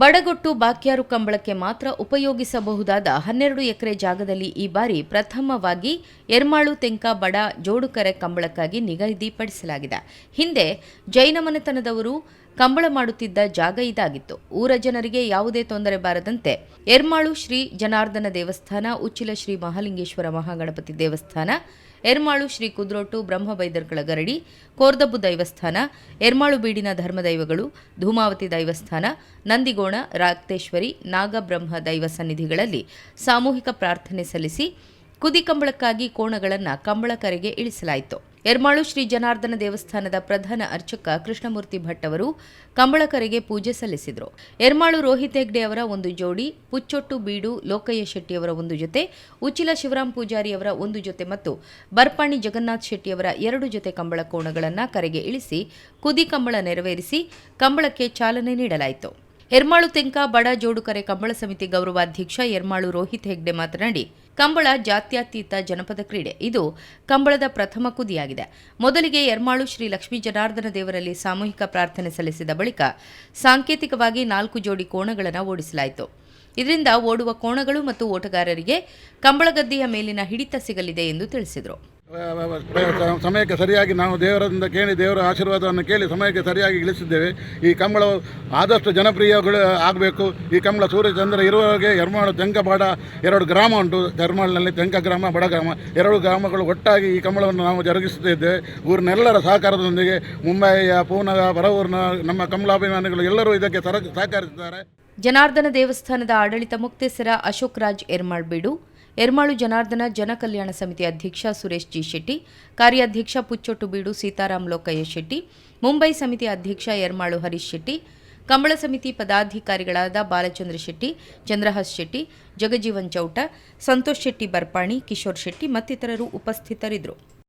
ಬಡಗೊಟ್ಟು ಬಾಕ್ಯಾರು ಕಂಬಳಕ್ಕೆ ಮಾತ್ರ ಉಪಯೋಗಿಸಬಹುದಾದ ಹನ್ನೆರಡು ಎಕರೆ ಜಾಗದಲ್ಲಿ ಈ ಬಾರಿ ಪ್ರಥಮವಾಗಿ ಎರ್ಮಾಳು ತೆಂಕ ಬಡ ಜೋಡುಕರೆ ಕಂಬಳಕ್ಕಾಗಿ ನಿಗದಿಪಡಿಸಲಾಗಿದೆ ಹಿಂದೆ ಜೈನ ಮನೆತನದವರು ಕಂಬಳ ಮಾಡುತ್ತಿದ್ದ ಜಾಗ ಇದಾಗಿತ್ತು. ಊರ ಜನರಿಗೆ ಯಾವುದೇ ತೊಂದರೆ ಬಾರದಂತೆ ಎರ್ಮಾಳು ಶ್ರೀ ಜನಾರ್ದನ ದೇವಸ್ಥಾನ, ಉಚ್ಚಿಲ ಶ್ರೀ ಮಹಾಲಿಂಗೇಶ್ವರ ಮಹಾಗಣಪತಿ ದೇವಸ್ಥಾನ ಎರ್ಮಾಳು ಶ್ರೀ ಕುದ್ರೋಟು ಬ್ರಹ್ಮಬೈದರ್ಗಳ ಗರಡಿ ಕೋರ್ದಬ್ಬು ದೈವಸ್ಥಾನ, ಎರ್ಮಾಳು ಬೀಡಿನ ಧರ್ಮದೈವಗಳು, ಧೂಮಾವತಿ ದೈವಸ್ಥಾನ, ನಂದಿಗೋಣ, ರಾಕ್ತೇಶ್ವರಿ, ನಾಗಬ್ರಹ್ಮ ದೈವ ಸನ್ನಿಧಿಗಳಲ್ಲಿ ಸಾಮೂಹಿಕ ಪ್ರಾರ್ಥನೆ ಸಲ್ಲಿಸಿ ಕುದಿ ಕಂಬಳಕ್ಕಾಗಿ ಕೋಣಗಳನ್ನು ಕಂಬಳ ಕರೆಗೆ ಇಳಿಸಲಾಯಿತು. ಎರ್ಮಾಳು ಶ್ರೀ ಜನಾರ್ದನ ದೇವಸ್ಥಾನದ ಪ್ರಧಾನ ಅರ್ಚಕ ಕೃಷ್ಣಮೂರ್ತಿ ಭಟ್ ಅವರು ಕಂಬಳ ಕರೆಗೆ ಪೂಜೆ ಸಲ್ಲಿಸಿದರು. ಎರ್ಮಾಳು ರೋಹಿತ್ ಹೆಗ್ಡೆ ಅವರ ಒಂದು ಜೋಡಿ, ಪುಚ್ಚೊಟ್ಟು ಬೀಡು, ಲೋಕಯ್ಯ ಶೆಟ್ಟಿಯವರ ಒಂದು ಜೊತೆ ಉಚ್ಚಿಲ ಶಿವರಾಮ್ ಪೂಜಾರಿ ಅವರ ಒಂದು ಜೊತೆ ಮತ್ತು ಬರ್ಪಾಣಿ ಜಗನ್ನಾಥ್ ಶೆಟ್ಟಿಯವರ ಎರಡು ಜೊತೆ ಕಂಬಳ ಕೋಣಗಳನ್ನು ಕರೆಗೆ ಇಳಿಸಿ ಕುದಿ ಕಂಬಳ ನೆರವೇರಿಸಿ, ಕಂಬಳಕ್ಕೆ ಚಾಲನೆ ನೀಡಲಾಯಿತು. ಎರ್ಮಾಳು ತೆಂಕ, ಬಡ ಜೋಡುಕರೆ ಕಂಬಳ ಸಮಿತಿ ಗೌರವಾಧ್ಯಕ್ಷ ಎರ್ಮಾಳು ರೋಹಿತ್ ಹೆಗ್ಡೆ ಮಾತನಾಡಿ, ಕಂಬಳ ಜಾತ್ಯತೀತ ಜನಪದ ಕ್ರೀಡೆ. ಇದು ಕಂಬಳದ ಪ್ರಥಮ ಕುದಿಯಾಗಿದೆ. ಮೊದಲಿಗೆ ಎರ್ಮಾಳು ಶ್ರೀ ಲಕ್ಷ್ಮೀ ಜನಾರ್ದನ ದೇವರಲ್ಲಿ ಸಾಮೂಹಿಕ ಪ್ರಾರ್ಥನೆ ಸಲ್ಲಿಸಿದ ಬಳಿಕ ಸಾಂಕೇತಿಕವಾಗಿ ನಾಲ್ಕು ಜೋಡಿ ಕೋಣಗಳನ್ನು ಓಡಿಸಲಾಯಿತು. ಇದರಿಂದ ಓಡುವ ಕೋಣಗಳು ಮತ್ತು ಓಟಗಾರರಿಗೆ ಕಂಬಳಗದ್ದೆಯ ಮೇಲಿನ ಹಿಡಿತ ಸಿಗಲಿದೆ ಎಂದು ತಿಳಿಸಿದರು. ಸಮಯಕ್ಕೆ ಸರಿಯಾಗಿ ನಾವು ದೇವರಿಂದ ಕೇಳಿ ದೇವರ ಆಶೀರ್ವಾದವನ್ನು ಕೇಳಿ ಸಮಯಕ್ಕೆ ಸರಿಯಾಗಿ ಇಳಿಸಿದ್ದೇವೆ. ಈ ಕಂಬಳವು ಆದಷ್ಟು ಜನಪ್ರಿಯಗಳು ಆಗಬೇಕು. ಈ ಕಂಬಳ ಸೂರ್ಯಚಂದ್ರ ಇರುವವರೆಗೆ ಎರ್ಮಾಳು ತೆಂಕಬಾಡ ಎರಡು ಗ್ರಾಮ ಉಂಟು. ಎರ್ಮಾಳಿನಲ್ಲಿ ತೆಂಕ ಗ್ರಾಮ ಬಡ ಗ್ರಾಮ ಎರಡು ಗ್ರಾಮಗಳು ಒಟ್ಟಾಗಿ ಈ ಕಂಬಳವನ್ನು ನಾವು ಜರುಗಿಸುತ್ತಿದ್ದೇವೆ. ಊರಿನೆಲ್ಲರ ಸಹಕಾರದೊಂದಿಗೆ ಮುಂಬಯಿಯ, ಪೂನಗ, ಬರವೂರಿನ ನಮ್ಮ ಕಂಬಳಾಭಿಮಾನಿಗಳು ಎಲ್ಲರೂ ಇದಕ್ಕೆ ಸಹಕರಿಸಿದ್ದಾರೆ. ಜನಾರ್ದನ ದೇವಸ್ಥಾನದ ಆಡಳಿತ ಮುಕ್ತೇಸರ ಅಶೋಕ್ ರಾಜ್ ಎರ್ಮಾಳ್ಬೀಡು ಎರ್ಮಾಳು ಜನಾರ್ದನ ಜನಕಲ್ಯಾಣ ಸಮಿತಿ ಅಧ್ಯಕ್ಷ ಸುರೇಶ್ ಜಿ ಶೆಟ್ಟಿ, ಕಾರ್ಯಾಧ್ಯಕ್ಷ ಪುಚ್ಚೊಟ್ಟು ಬೀಡು ಸೀತಾರಾಮ್ ಲೋಕಯ್ಯ ಶೆಟ್ಟಿ, ಮುಂಬೈ ಸಮಿತಿ ಅಧ್ಯಕ್ಷ ಎರ್ಮಾಳು ಹರೀಶ್ ಶೆಟ್ಟಿ, ಕಂಬಳ ಸಮಿತಿ ಪದಾಧಿಕಾರಿಗಳಾದ ಬಾಲಚಂದ್ರ ಶೆಟ್ಟಿ, ಚಂದ್ರಹಾಸ್ ಶೆಟ್ಟಿ, ಜಗಜೀವನ್ ಚೌಟ, ಸಂತೋಷ್ ಶೆಟ್ಟಿ ಬರ್ಪಾಣಿ, ಕಿಶೋರ್ ಶೆಟ್ಟಿ ಮತ್ತಿತರರು ಉಪಸ್ಥಿತರಿದ್ದರು.